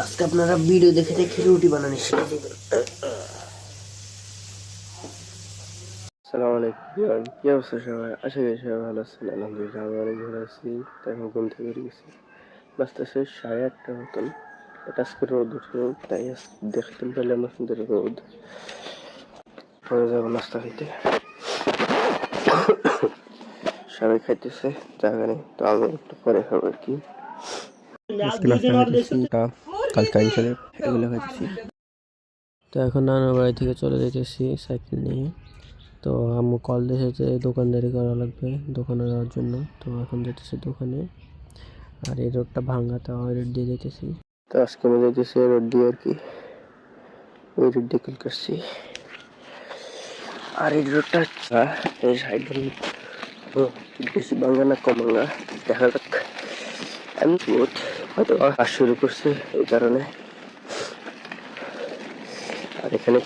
আজকে আপনারা ভিডিও দেখে দেখে রুটি বানানো শিখে আলাইকুম কি অবস্থা সবাই? আশা করি সবাই ভালো আছেন। আলহামদুলিল্লাহ আমি অনেক ভালো আছি। তো এখন ঘুম থেকে বেরিয়ে গেছি। বাসটা সাড়ে আটটার মতন। এটা আজকে রোদ উঠে তাই আজ দেখতে পেলাম না সুন্দর রোদ পরে যাব নাস্তা খাইতে সবাই খাইতেছে জায়গা নেই। তো আমি একটু পরে খাব আর কি। কালকে আইনসালে এগুলো খাইতেছি তো এখন নানার বাড়ি থেকে চলে যেতেছি সাইকেল নিয়ে। তো আম্মু কল দিয়েছে যে দোকানদারি করা লাগবে দোকানে যাওয়ার জন্য। তো এখন যেতেছি দোকানে। আর এই রোডটা ভাঙা তো ওই রোড দিয়ে যেতেছি। তো আজকে আমি যেতেছি রোড দিয়ে আর কি। ওই রোড দিয়ে কিল করছি। আর এই রোডটা এই সাইড বেশি ভাঙা না কম ভাঙা দেখা যাক। আমি হয়তো কাজ শুরু করছে এই কারণে। আর এখানে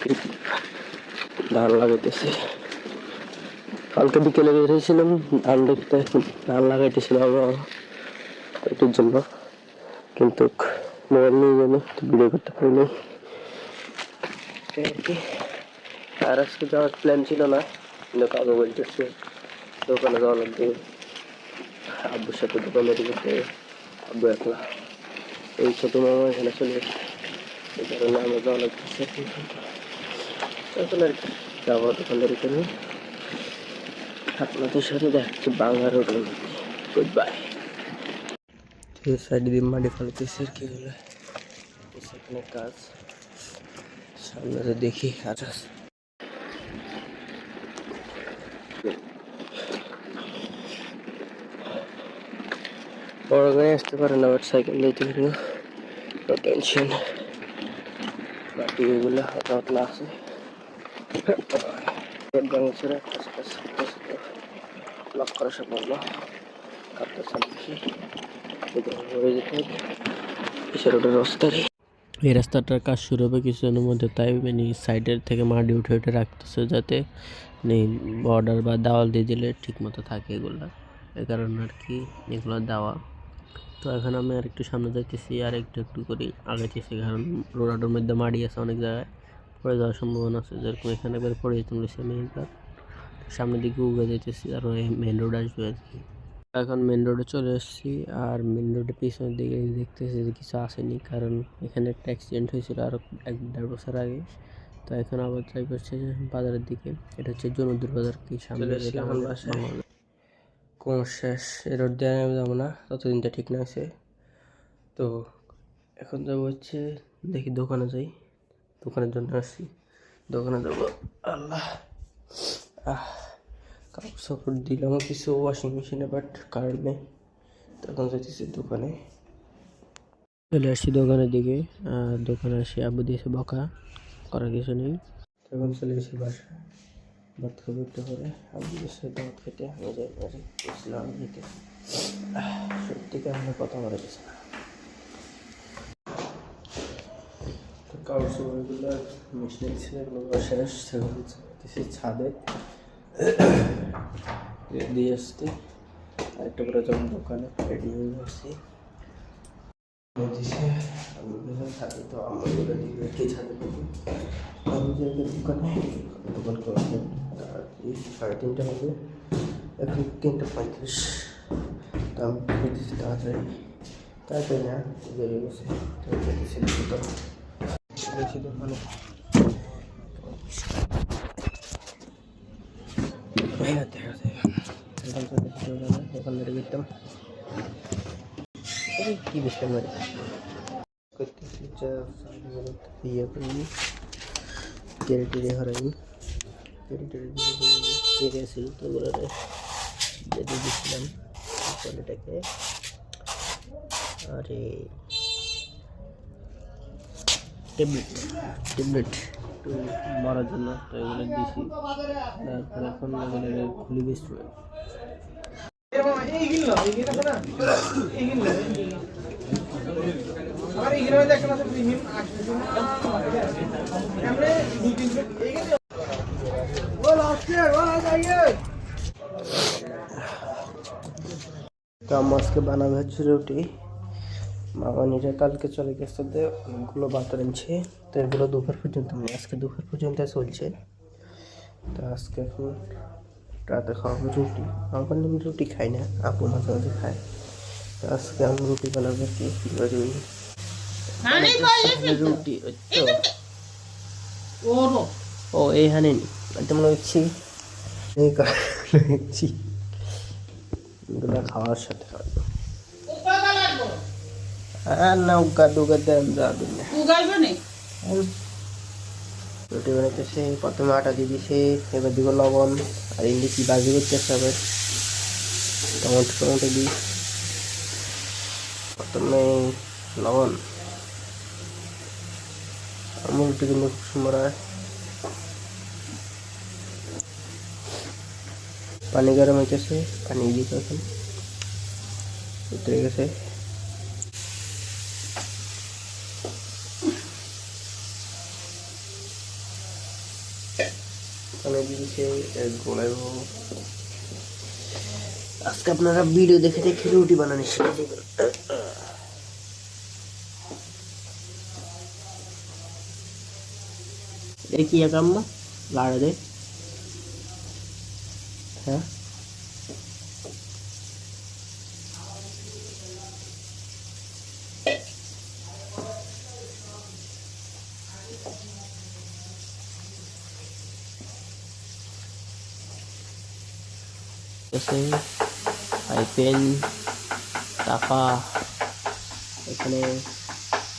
ধান লাগাইতেছি। কালকে বিকেলে বেরিয়েছিলাম ধান দেখতে, ধান লাগাইতেছিলাম এটির জন্য। কিন্তু মোবাইল নিয়ে যাব ভিডিও করতে পারিনি। আর আজকে যাওয়ার প্ল্যান ছিল না, কিন্তু কাকু বলতেছে দোকানে যাওয়া লাগবে আব্বুর সাথে দোকানে করতে আব্বু এই ছোট মামা এখানে চলে এসেছে। এই কারণে আমরা যাওয়া লাগতেছে আর কি যাব দোকানদারি করে আপনাদের সাথে দেখাচ্ছি বাংলা রোড গুড বাই সাইড দিয়ে মাটি ফেলতেছি আর কি হলো সেখানে কাজ। সামনে দেখি আর বড় গাড়ি আসতে পারে না বাট সাইকেল দিতে পারি টেনশন বাকি এগুলো হাতে হাতলা আছে লক করা ওটার রাস্তা এই রাস্তাটার কাজ শুরু হবে কিছুদিনের মধ্যে, তাই মানে সাইডের থেকে মাটি উঠে উঠে রাখতেছে যাতে নেই বর্ডার বা দেওয়াল দিয়ে দিলে ঠিক মতো থাকে এগুলো। এই কারণে আর কি এগুলো দেওয়া তো এখন আমি আর একটু সামনে যাইতেছি আর একটু একটু করে। আগাইতেছি কারণ রোডাটার মধ্যে মাটি আছে অনেক জায়গায়। পড়ে যাওয়ার সম্ভাবনা আছে যেরকম এখানে একবার পড়ে যেতাম আমি একবার সামনের দিকে উগে যেতেছি আর ওই মেন রোড আসবে আর কি। এখন মেন রোডে চলে এসেছি আর মেন রোডের পিছনের দিকে দেখতেছি যে কিছু আসেনি কারণ এখানে একটা অ্যাক্সিডেন্ট হয়েছিল আরও এক দেড় বছর আগে। তো এখন আবার ট্রাই করছে বাজারের দিকে। এটা হচ্ছে জনদুর বাজার কি সামনে। কোন শেষ এ রোড দিয়ে আমি যাব না, ততদিনটা ঠিক না আছে তো এখন যাব হচ্ছে, দেখি দোকানে যাই, দোকানের জন্য আসছি। দোকানে যাব, আল্লাহ, আহ, কাপড় সাপড় দিলাম, কিছু ওয়াশিং মেশিনে বাট কারেন্ট নেই। তখন যাইতেছি দোকানে। চলে আসছি দোকানের দিকে দোকানে আসি, আব্বু দিয়েছে বকা, করার কিছু নেই। তখন চলে এসেছি বাসায়। ভাত খাব একটু করে আব্বু দিয়েছে দাওয়াত খেতে আমি যাই বাড়ি গেছিলাম নিতে সত্যি কেমন কথা বলে গেছে না। তো কাপড় সাপড়গুলো মেশিনে ছিল এগুলো শেষ সেগুলো দিয়েছি ছাদে। দিয়ে আসতে। আরেকটা করে যখন দোকানে রেডি হয়ে আসছি দিছে বললাম ছাদে তো আমার কে আমি যে দোকানে দোকান তাড়াতাড়ি সাড়ে তিনটা হবে এখন তিনটা পঁয়ত্রিশ। তো আমি দিচ্ছি তাড়াতাড়ি তাড়াতাড়ি না, বেরিয়ে গেছে দোকানে দেখা যায় এখান থেকে এই বিষয় মানে করতেছি যা ইয়ে করি টেরে টেরে হরাই টেরে টেরে টেরে ছিল তো ওগুলো যেতে দিচ্ছিলাম ছেলেটাকে আরে ট্যাবলেট ট্যাবলেট একটু মারার জন্য তো এগুলো দিয়েছি তারপরে এখন এগুলো খুলি বেশি তো আম্মা আজকে বানাবে হচ্ছে রুটি। মামা নিজে কালকে চলে গেছে অনেকগুলো বাতর এনেছে তো এগুলো দুপুর পর্যন্ত আজকে দুপুর পর্যন্ত চলছে। তো আজকে এখন রাতে খাওয়াবো রুটি। আমার আমি রুটি খাই না আপু মাঝে মাঝে খায়। আজকে আমি রুটি বানাবো কি ওই রুটি ওই তো। ও এইখানে মনে এই কারণে এগুলো খাওয়ার সাথে খাওয়াবো আর না উগা ডুগা দেন যাবে না? রুটি বানাইতেছে প্রথমে আটা দিয়ে দিছে এবার দিব লবণ আর ইন্দি কি বাজি করতেছে আবার? টমেটো টমেটো দিই প্রথমে লবণ। আমার রুটি কিন্তু খুব সুন্দর হয় পানি গরম হইতেছে, পানি দিতে এখন। উতরে গেছে। আজকে আপনারা ভিডিও দেখে দেখে রুটি বানানো শিখে দে হ্যাঁ আছে আইপেন টাকা এখানে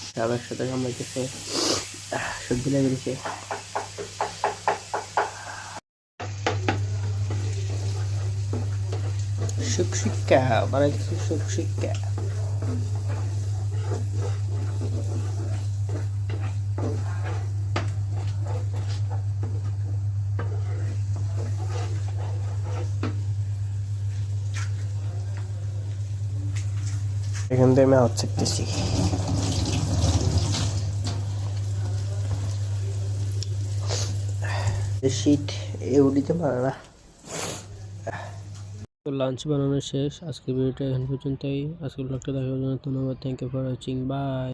সবার সাথে সামলাইতেছে সবজি লেগে দিছে শুকশিক্ষা বানাইতেছে শুকশিক্ষা এখান থেকে আমি আওয়াজ শিখতেছি শীত এগুলিতে পারে না। তো লাঞ্চ বানানো শেষ। আজকের ভিডিওটা এখন পর্যন্তই। আজকে ব্লগটা দেখার জন্য ধন্যবাদ। Thank you for watching bye